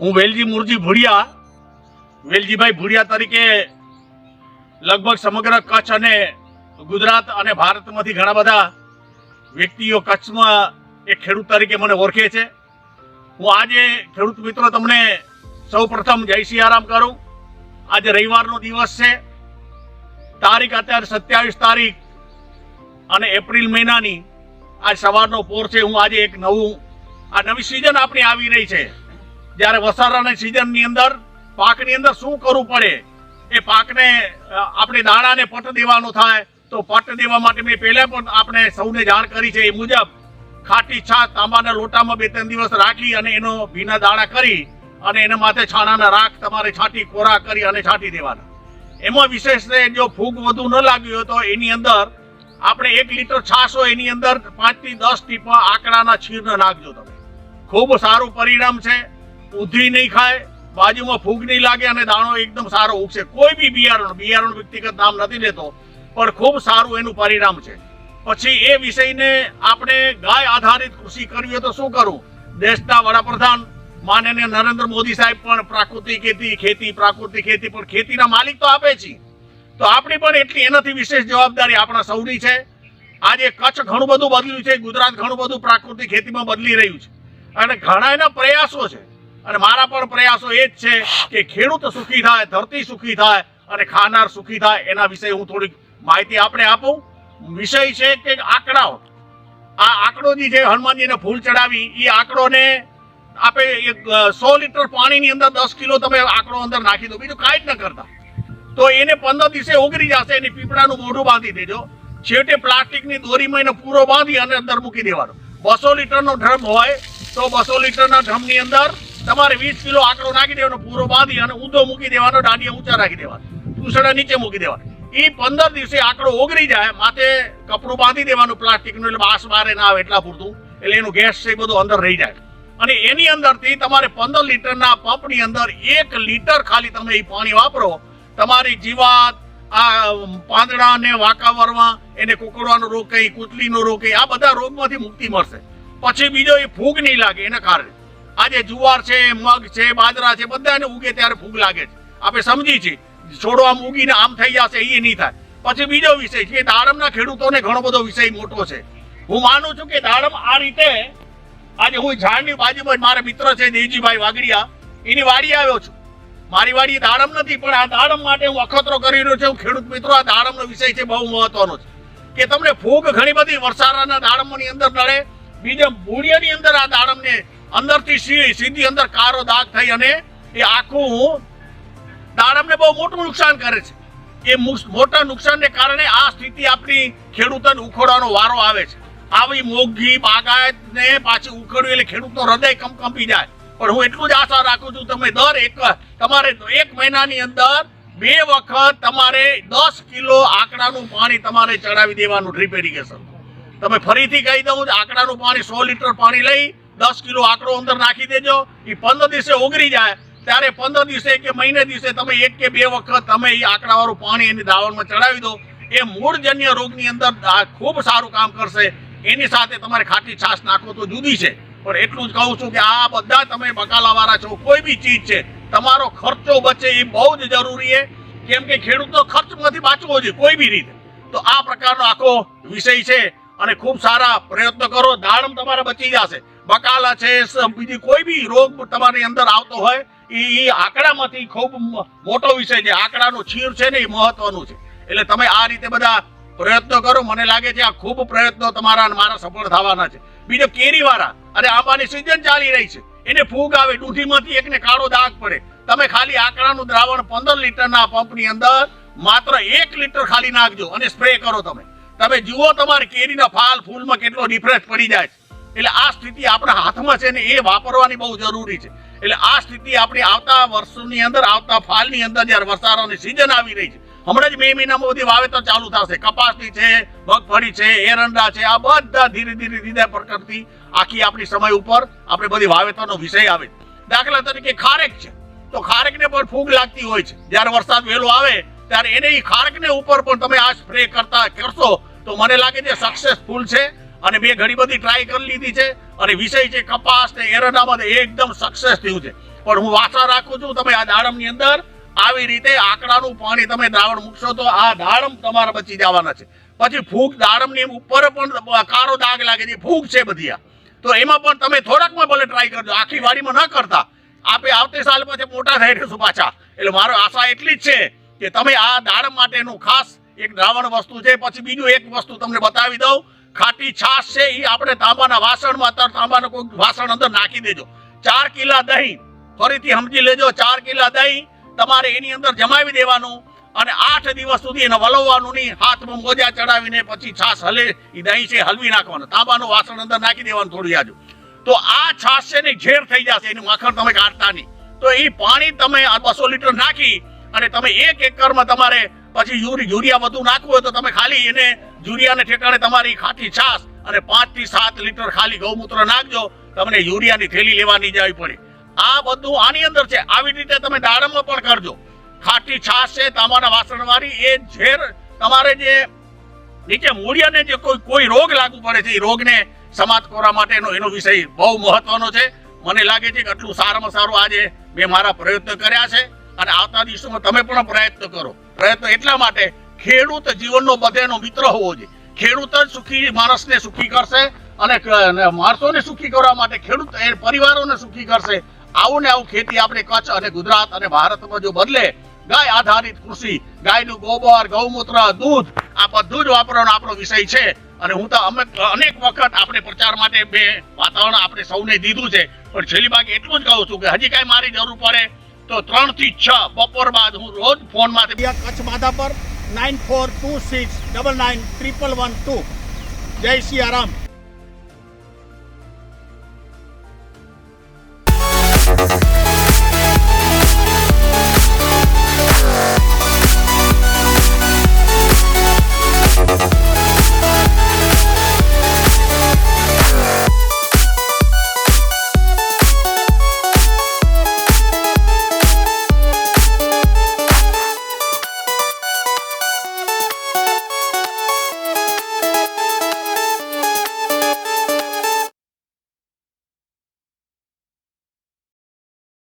હું વેલજી મુરજી ભુડિયા વેલજીભાઈ ભુડિયા તરીકે લગભગ સમગ્ર કચ્છ અને ગુજરાત અને ભારતમાંથી ઘણા બધા વ્યક્તિઓ કચ્છમાં એક ખેડૂત તરીકે મને ઓળખે છે. હું આજે ખેડૂત મિત્રો તમને સૌ પ્રથમ જય સિયારામ કરું. આજે રવિવારનો દિવસ છે. તારીખ અત્યારે સત્યાવીસ તારીખ અને એપ્રિલ મહિનાની. આજ સવારનો પોર છે. હું આજે એક નવું, આ નવી સિઝન આપણી આવી રહી છે. જ્યારે વસારાની સિઝનની અંદર પાકની અંદર શું કરવું પડે? એ પાકને આપણે દાણાને પટ દેવાનો થાય, તો પટ દેવા માટે મેં પહેલા પણ આપણે સૌને જાણ કરી છે એ મુજબ ખાટી છાશ તાંબાના લોટામાં બે ત્રણ દિવસ રાખી અને એનો ભીના દાણા કરી અને એના માથે છાણાના રાખ તમારે છાંટી, કોરા કરી અને છાંટી દેવાના. એમાં વિશેષ જો ફૂગ વધુ ન લાગ્યું તો એની અંદર આપણે એક લીટર છાશ હોય એની અંદર પાંચથી દસ ટીપા આંકડાના છીરને નાખજો તમે. ખૂબ સારું પરિણામ છે. ઉધી નહીં ખાય, બાજુમાં ફૂગ નહીં લાગે અને દાણો એકદમ સારો ઉગશે. કોઈ બી બિયારણ બિયારણ વ્યક્તિગત નામ નથી લેતો, પણ ખૂબ સારું એનું પરિણામ છે. પછી એ વિષયને આપણે ગાય આધારિત કૃષિ કરવી હોય તો શું કરવું દેશના વડાપ્રધાન માનનીય નરેન્દ્ર મોદી સાહેબ પણ પ્રાકૃતિક ખેતી ખેતી, પ્રાકૃતિક ખેતી, પણ ખેતીના માલિક તો આપે છે. તો આપણી પણ એટલી એનાથી વિશેષ જવાબદારી આપણા સૌની છે. આજે કચ્છ ઘણું બધું બદલ્યું છે, ગુજરાત ઘણું બધું પ્રાકૃતિક ખેતીમાં બદલી રહ્યું છે. અને ઘણા એના પ્રયાસો છે. અને મારા પણ પ્રયાસો એ જ છે કે ખેડૂત સુખી થાય, ધરતી સુખી થાય અને ખાનાર સુખી થાય, એના વિશે હું થોડીક માહિતી આપણે આપું. વિષય છે કે આંકડાઓ. આ આંકડોની જે હનુમાનજીને ફૂલ ચડાવી, એ આંકડોને આપે એક સો લીટર પાણીની અંદર દસ કિલો તમે આંકડો અંદર નાખી દો, બીજું કાંઈ જ ન કરતા. તો એને પંદર દિવસે ઓગળી જશે, એની પીપળાનું મોઢું બાંધી દેજો. છેવટે પ્લાસ્ટિકની દોરીમાં એને પૂરો બાંધી અને અંદર મૂકી દેવાનો. બસો લીટરનો ડ્રમ હોય, તો બસો લીટરના ડ્રમની અંદર તમારે વીસ કિલો આંકડો નાખી દેવાનો, પૂરો બાંધી અને ઊંધો મૂકી દેવાનો, દાંડિયા ઊંચા રાખી દેવાનો. ચૂસડા નીચે મૂકી દેવાનો. એ પંદર દિવસે આંકડો ઓગળી જાય, માથે કપડું બાંધી દેવાનું પ્લાસ્ટિકનું, એટલે બાસ બારે ના આવે એટલા પૂરતું. એટલે એનું ગેસ છે એ બધું અંદર રહી જાય. અને એની અંદરથી તમારે પંદર લીટરના પંપની અંદર એક લીટર ખાલી તમે એ પાણી વાપરો. તમારી જીવાત, આ પાંદડા ને વરવા એને કુકડવાનો રોગ કઈ, કૂતલીનો રોગ કઈ, આ બધા રોગમાંથી મુક્તિ મળશે. પછી બીજો એ ફૂગ નહીં લાગે એના કારણે. આજે જુવાર છે, મગ છે, બાજરા છે, બધાને ઉગે ત્યારે ફૂગ લાગે છે. આપણે સમજી છીએ, છોડો આમ ઉગીને આમ થઈ જશે એ નહીં થાય. પછી બીજો વિષય છે દાડમના ખેડૂતોને ઘણો બધો વિષય મોટો છે. હું માનું છું કે દાડમ આ રીતે, આજે હું ઝાડની બાજુમાં મારા મિત્ર છે, દેવજીભાઈ વાગડિયા એની વાડી આવ્યો છું. મારી વાડી દાડમ નથી, પણ આ દાડમ માટે હું અખતરો કરી રહ્યો છું. ખેડૂત મિત્રો, આ દાડમનો વિષય છે, બહુ મહત્વનો છે. કે તમને ફૂગ ઘણી બધી વરસાદના દાડમની અંદર નડે, બીજા મૂળિયાની અંદર આ દાડમને અંદરથી સિંહ સીધી અંદર કારો દાગ થઈ અને એ આખું દાડમને બહુ મોટું નુકસાન કરે છે. એ મોટા નુકસાનને કારણે આ સ્થિતિ આપણી ખેડૂતોને ઉખોડવાનો વારો આવે છે. આવી મોંઘી બાગાયત ને પાછી ઉખડવી એટલે ખેડૂતનો હૃદય કંપકંપી જાય. પણ હું એટલું જ આશા રાખું છું, તમે દર એક, તમારે એક મહિનાની અંદર બે વખત તમારે દસ કિલો આંકડાનું પાણી તમારે ચડાવી દેવાનું ડ્રીપ ઇરિગેશન તમે ફરીથી કહી દઉં આંકડાનું પાણી સો લીટર પાણી લઈ દસ કિલો આકરો અંદર નાખી દેજો. એ પંદર દિવસે ઓગળી જાય. ત્યારે પંદર દિવસે કે મહિને દિવસે તમે એક કે બે વખત તમે એ આંકડાવાળું પાણી એની દાવણમાં ચડાવી દો. એ મૂળજન્ય રોગની અંદર ખૂબ સારું કામ કરશે. એની સાથે તમારે ખાટી છાશ નાખો તો જુદી છે. પણ એટલું જ કહું છું કે આ બધા તમે બકાલાવાળા છો, કોઈ બી ચીજ છે, તમારો ખર્ચો બચે એ બહુ જ જરૂરી છે. કેમ કે ખેડૂતનો ખર્ચમાંથી બાંચવો જોઈએ કોઈ બી રીતે. તો આ પ્રકારનો આખો વિષય છે અને ખૂબ સારા પ્રયત્નો કરો. દાડમ તમારે બચી જશે. બકાલા છે બીજી કોઈ બી રોગ તમારી અંદર આવતો હોય એ આંકડામાંથી ખૂબ મોટો વિષય છે. આંકડાનો છીર છે ને એ મહત્વનું છે. એટલે તમે આ રીતે બધા પ્રયત્નો કરો. મને લાગે છે આ ખૂબ પ્રયત્નો તમારા મારા સફળ થવાના છે. બીજો કેરીવાળા અને આંબાની સિઝન ચાલી રહી છે. એને ફૂગ આવે દૂધીમાંથી એકને કાળો દાગ પડે. તમે ખાલી આંકડાનું દ્રાવણ પંદર લીટરના પંપની અંદર માત્ર એક લીટર ખાલી નાખજો અને સ્પ્રે કરો તમે. તમે જુઓ તમારી કેરીના ફાલ ફૂલમાં કેટલો ડિફરન્સ પડી જાય છે. એટલે આ સ્થિતિ આપણા હાથમાં છે ને એ વાપરવાની બહુ જરૂરી છે. એટલે આ સ્થિતિ આપણી આવતા વર્ષોની અંદર, આવતા ફાલની અંદર જ્યારે વરસાદની સિઝન આવી રહી છે, હમણાં જ મે મહિનામાં બધી વાવેતર ચાલુ થશે. કપાસની છે, મગફળી છે, એરંડા છે, આ બધા ધીરે ધીરે ધીરે પ્રકૃતિ આખી આપણી સમય ઉપર આપણે બધી વાવેતરનો વિષય આવે દાખલા તરીકે ખારેક છે. તો ખારેકને પણ ફૂગ લાગતી હોય છે. જ્યારે વરસાદ વહેલો આવે, ત્યારે એને એ ખારેકને ઉપર પણ તમે આ સ્પ્રે કરતા કરશો, તો મને લાગે છે સક્સેસફુલ છે. અને મેં ઘણી બધી ટ્રાય કરી લીધી છે. અને વિષય છે કપાસ ને એરંડામાં એકદમ સક્સેસ થયું છે. પણ હું આશા રાખું છું, તમે આ દાડમની અંદર આવી રીતે આંકડાનું પાણી તમે દ્રાવણ મૂકશો તો આ દાડમ તમારા બચી જવાના છે. પછી ફૂગ દાડમની ઉપર પણ કાળો દાગ લાગે છે ફૂગ છે બધી આ. તો એમાં પણ તમે થોડાકમાં ભલે ટ્રાય કરજો, આખી વાડીમાં ન કરતા. આપે આવતી સાલ પછી મોટા થઈ રહેશું પાછા. એટલે મારો આશા એટલી જ છે કે તમે આ દાડમ માટેનું ખાસ એક દ્રાવણ વસ્તુ છે, પછી બીજું એક વસ્તુ તમને બતાવી દઉં. ખાટી છાશ છે એ આપણે તાંબાના વાસણમાં અત્યારે તાંબાનું કોઈ વાસણ અંદર નાખી દેજો. ચાર કિલા દહીં, ફરીથી સમજી લેજો, ચાર કિલા દહીં તમારે એની અંદર જમાવી દેવાનું અને આઠ દિવસ સુધી એને વલવવાનું નહીં. હાથમાં મોજા ચડાવીને પછી છાશ હલે એ દહીં છે હલવી નાખવાનું. તાંબાનું વાસણ અંદર નાખી દેવાનું થોડી આજુ તો આ છાશ છે ને ઝેર થઈ જશે, એનું માખણ તમે કાઢતા નહીં. તો એ પાણી તમે આ બસો લીટર નાખી અને તમે એક એકરમાં તમારે પછી યુરી યુરિયા વધુ નાખવું હોય તો તમે ખાલી એને યુરિયાને ઠેકાણે તમારી ખાટી છાશ અને પાંચથી સાત લીટર ખાલી ગૌમૂત્ર નાખજો. તમને યુરિયાની થેલી લેવાની જવી પડે. આ બધું આની અંદર છે. આવી રીતે તમે દાડમમાં પણ કરજો. ખાટી છાશ છે તમારા વાસણ વાળી એ ઝેર તમારે જે નીચે મૂળિયાને જે કોઈ કોઈ રોગ લાગુ પડે છે, એ રોગને સમાપ્ત કરવા માટેનો એનો વિષય બહુ મહત્વનો છે. મને લાગે છે કે આટલું સારામાં સારું આજે મેં મારા પ્રયત્ન કર્યા છે. અને આવતા દિવસોમાં તમે પણ પ્રયત્ન કરો. પ્રયત્ન એટલા માટે ખેડૂત જીવનનો બધેનો મિત્ર હોવો જોઈએ. ખેડૂત જ સુખી માણસને સુખી કરશે અને માણસોને સુખી કરવા માટે ખેડૂત એ પરિવારોને સુખી કરશે. આવું ને આવું ખેતી આપણે કચ્છ અને ગુજરાત અને ભારતમાં જો બદલે, ગાય આધારિત કૃષિ, ગાયનું ગોબર, ગૌમૂત્ર, દૂધ, આ બધું જ વાપરવાનો આપણો વિષય છે. અને હું તો અમે અનેક વખત આપણે પ્રચાર માટે બે વાતાવરણ આપણે સૌને દીધું છે. પણ છેલ્લી બાકી એટલું જ કહું છું કે હજી કાંઈ મારી જરૂર પડે તો ત્રણથી છ બપોર બાદ હું રોજ ફોનમાંથી Kutch Madhapar nine four two six double nine triple one two. જય સિયારામ